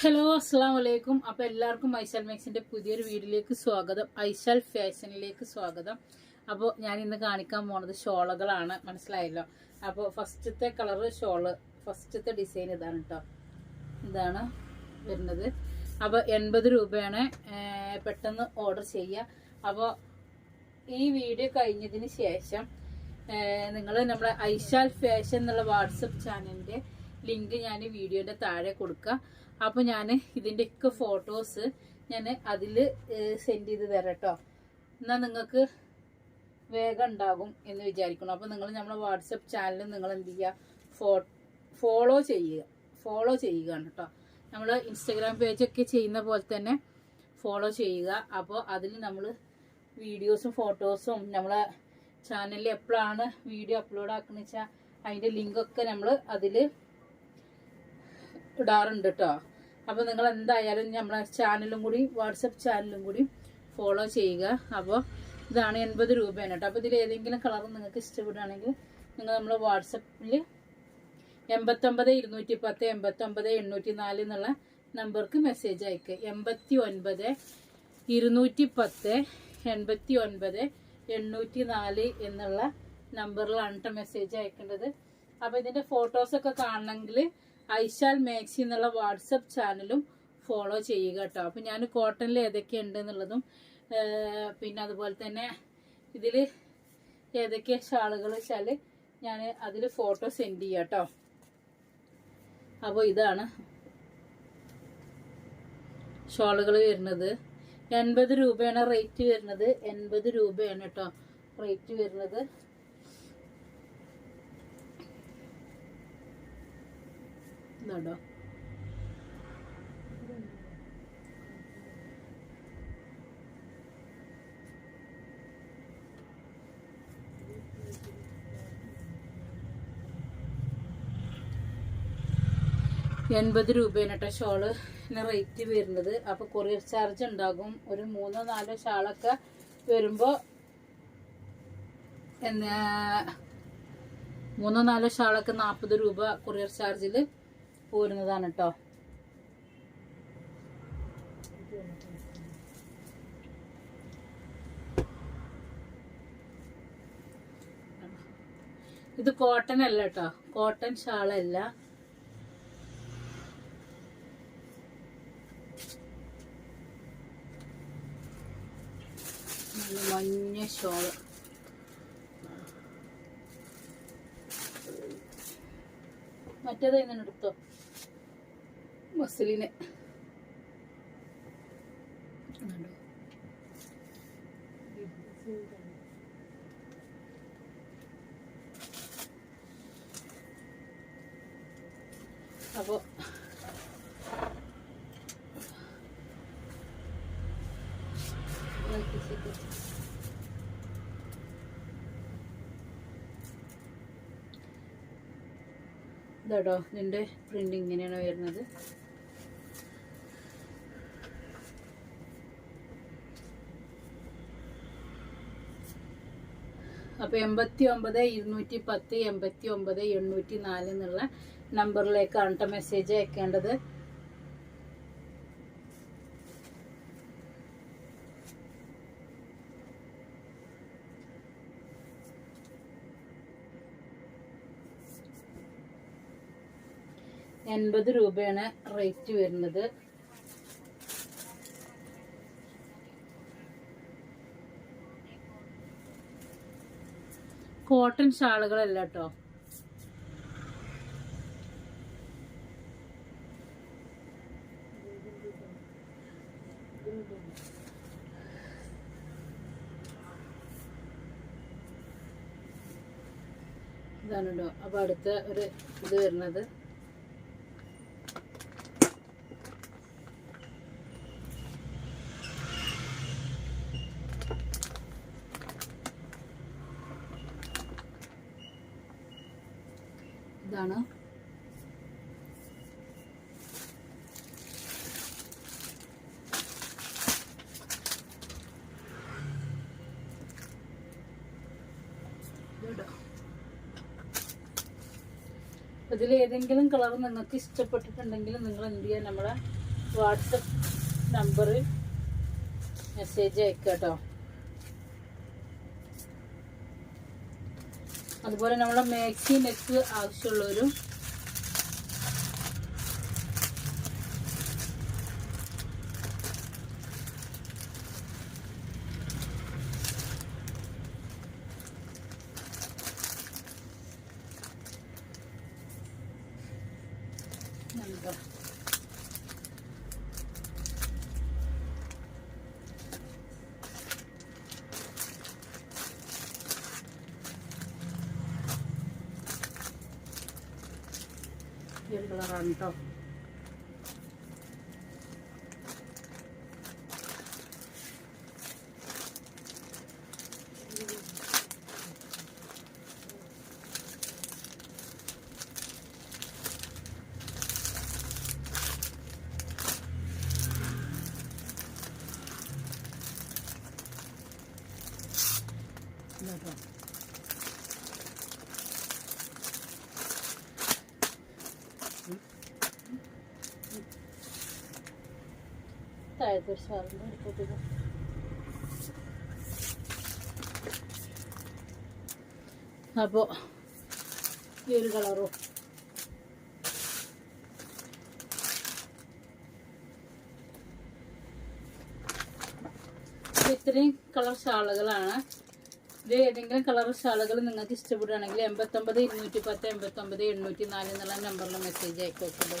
Hello അസ്സാം വലൈക്കും അപ്പം എല്ലാവർക്കും ഐശാൽ മാക്സിന്റെ പുതിയൊരു വീഡിയോയിലേക്ക് സ്വാഗതം. ഐശാൽ ഫാഷനിലേക്ക് സ്വാഗതം. അപ്പോൾ ഞാൻ ഇന്ന് കാണിക്കാൻ പോണത് ഷോളുകളാണ്. മനസ്സിലായല്ലോ? അപ്പോൾ ഫസ്റ്റത്തെ കളറ് ഷോൾ ഫസ്റ്റത്തെ ഡിസൈൻ ഇതാണ് കേട്ടോ ഇതാണ് വരുന്നത്. അപ്പോൾ എൺപത് രൂപയാണ് പെട്ടെന്ന് ഓർഡർ ചെയ്യുക അപ്പോൾ ഈ വീഡിയോ കഴിഞ്ഞതിന് ശേഷം നിങ്ങൾ നമ്മുടെ ഐശാൽ ഫാഷൻ എന്നുള്ള വാട്സപ്പ് ചാനലിന്റെ ലിങ്ക് ഞാൻ വീഡിയോന്റെ താഴെ കൊടുക്കുക അപ്പോൾ ഞാൻ ഇതിന്റെയൊക്കെ ഫോട്ടോസ് ഞാൻ അതിൽ സെൻഡ് ചെയ്ത് തരാം കേട്ടോ എന്നാൽ നിങ്ങൾക്ക് വേഗം ഉണ്ടാകും എന്ന് വിചാരിക്കണം അപ്പോൾ നിങ്ങൾ നമ്മുടെ വാട്സപ്പ് ചാനൽ നിങ്ങൾ എന്ത് ചെയ്യുക ഫോളോ ചെയ്യുക. ഫോളോ ചെയ്യുകയാണ് കേട്ടോ നമ്മൾ ഇൻസ്റ്റഗ്രാം ഒക്കെ ചെയ്യുന്ന പോലെ തന്നെ ഫോളോ ചെയ്യുക. അപ്പോൾ അതിൽ നമ്മൾ വീഡിയോസും ഫോട്ടോസും നമ്മളെ ചാനലിൽ എപ്പോഴാണ് വീഡിയോ അപ്ലോഡ് ആക്കുന്നത് വെച്ചാൽ അതിന്റെ ലിങ്കൊക്കെ നമ്മൾ അതിൽ ഇടാറുണ്ട് കേട്ടോ അപ്പോൾ നിങ്ങൾ എന്തായാലും നമ്മളെ ചാനലും കൂടി വാട്സപ്പ് ചാനലും കൂടി ഫോളോ ചെയ്യുക. അപ്പോൾ ഇതാണ് എൺപത് രൂപയാണ് കേട്ടോ അപ്പോൾ ഇതിൽ ഏതെങ്കിലും കളർ നിങ്ങൾക്ക് ഇഷ്ടപ്പെടുകയാണെങ്കിൽ നിങ്ങൾ നമ്മൾ വാട്സപ്പിൽ എൺപത്തൊമ്പത് ഇരുന്നൂറ്റി പത്ത് എൺപത്തൊമ്പത് എണ്ണൂറ്റി നാല് എന്നുള്ള നമ്പർക്ക് മെസ്സേജ് അയക്കുക എൺപത്തി ഒൻപത് ഇരുന്നൂറ്റി പത്ത് എൺപത്തി ഒൻപത് എണ്ണൂറ്റി നാല് എന്നുള്ള നമ്പറിലാണ് കേട്ടോ മെസ്സേജ് അയക്കേണ്ടത് അപ്പോൾ ഇതിന്റെ ഫോട്ടോസൊക്കെ കാണണമെങ്കിൽ ഐശാൽ മാക്സി എന്നുള്ള വാട്സപ്പ് ചാനലും ഫോളോ ചെയ്യുക കേട്ടോ. അപ്പം ഞാൻ കോട്ടണിൽ ഏതൊക്കെ ഉണ്ട് എന്നുള്ളതും പിന്നെ അതുപോലെ തന്നെ ഇതിൽ ഏതൊക്കെ ഷാളുകൾ വെച്ചാൽ ഞാൻ അതിൽ ഫോട്ടോ സെൻഡ് ചെയ്യാം കേട്ടോ. അപ്പോൾ ഇതാണ് ഷോളുകൾ വരുന്നത്. എൺപത് രൂപയാണ് റേറ്റ് വരുന്നത്. എൺപത് രൂപയാണ് കേട്ടോ റേറ്റ് വരുന്നത്. ഇതാണ്ടോ എൺപത് രൂപയാണ് കേട്ടോ ഷോൾ റേറ്റ് വരുന്നത്. അപ്പൊ കൊറിയർ ചാർജ് ഉണ്ടാകും. ഒരു മൂന്നോ നാലോ ഷാളൊക്കെ വരുമ്പോ എന്നാ മൂന്നോ നാലോ ഷാളൊക്കെ നാൽപ്പത് രൂപ കൊറിയർ ചാർജിൽ പോരുന്നതാണ് കേട്ടോ ഇത് കോട്ടൺ അല്ല കേട്ടോ കോട്ടൺ ഷാളല്ല മഞ്ഞ ഷോൾ മറ്റേത് ഇങ്ങനെ എടുത്തോ മസിലിന് കണ്ടോ? ഇതാട്ടോ ഇതിന്റെ പ്രിന്റ് ഇങ്ങനെയാണ് വരുന്നത്. അപ്പോൾ എൺപത്തി ഒമ്പത് ഇരുന്നൂറ്റി പത്ത് എൺപത്തി ഒമ്പത് എണ്ണൂറ്റി നാല് എന്നുള്ള നമ്പറിലേക്കാണ് കേട്ടോ മെസ്സേജ് അയക്കേണ്ടത്. എൺപത് രൂപയാണ് റേറ്റ് വരുന്നത്. കോട്ടൺ ഷാളുകളല്ല കേട്ടോ ഇതാണ് കേട്ടോ അപ്പൊ അടുത്ത ഒരു ഇത് വരുന്നത്. ഇതാണ്. ഇതിൽ ഏതെങ്കിലും കളർ നിങ്ങൾക്ക് ഇഷ്ടപ്പെട്ടിട്ടുണ്ടെങ്കിൽ നിങ്ങൾ എന്ത് ചെയ്യുക നമ്മളെ വാട്സപ്പ് നമ്പറിൽ മെസ്സേജ് അയക്കാം കേട്ടോ. അതുപോലെ നമ്മുടെ മാക്സി നെക്ക് ആവശ്യമുള്ളവരും ഒരു ഈ ഒരു കളറാണ് കേട്ടോ ഇതാ താഴത്തെ ഒരു ഷാളിന്റെ എടുത്തിട്ട് അപ്പോൾ ഈ ഒരു കളറും. ഇത് ഇത്രയും കളർ ഷാളുകളാണ് ഇത് ഏതെങ്കിലും കളർ ഷാളുകൾ നിങ്ങൾക്ക് ഇഷ്ടപ്പെടുകയാണെങ്കിൽ എൺപത്തൊമ്പത് ഇരുന്നൂറ്റി പത്ത് എൺപത്തൊമ്പത് എണ്ണൂറ്റി നാല് എന്നുള്ള നമ്പറിൽ മെസ്സേജ് അയക്കോക്കുള്ളൂ